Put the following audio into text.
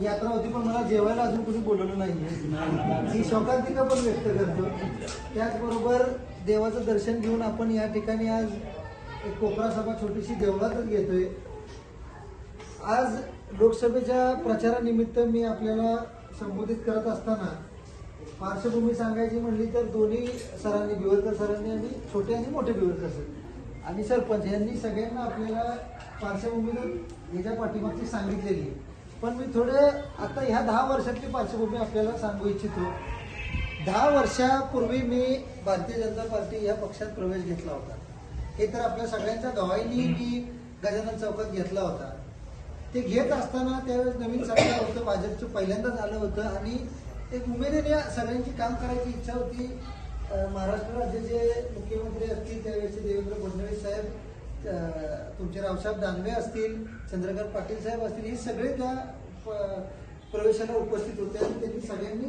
यात्रा होती पण मला जेवायला अजून कुणी बोलवलं नाही ही शोकांतिका पण व्यक्त करतो. त्याचबरोबर देवाचं दर्शन घेऊन आपण या ठिकाणी आज एक कोपरा सभा छोटीशी देवळातच घेतोय. आज लोकसभेच्या प्रचारानिमित्त मी आपल्याला संबोधित करत असताना पार्श्वभूमी सांगायची म्हणली तर दोन्ही सरांनी बिवरकर सरांनी आणि छोटे आणि मोठे बिवरकर सर आणि सरपंच यांनी सगळ्यांना आपल्याला पार्श्वभूमी याच्या पाठीमागची सांगितलेली आहे. पण मी थोडं आता ह्या दहा वर्षातली पार्श्वभूमी आपल्याला सांगू इच्छितो. दहा वर्षापूर्वी मी भारतीय जनता पार्टी या पक्षात प्रवेश घेतला होता. हे तर आपल्या सगळ्यांच्या गवाईनी मी गजानन चौकात घेतला होता. ते घेत असताना त्यावेळेस नवीन सरकार होतं भाजपचं पहिल्यांदाच आलं होतं आणि एक उमेदीने सगळ्यांची काम करायची इच्छा होती. महाराष्ट्र राज्याचे मुख्यमंत्री असतील त्यावेळेचे देवेंद्र फडणवीस साहेब तुमचे रावसाहेब दानवे असतील चंद्रकांत पाटील साहेब असतील हे सगळे त्या प्रवेशाला उपस्थित होते आणि त्यांनी सगळ्यांनी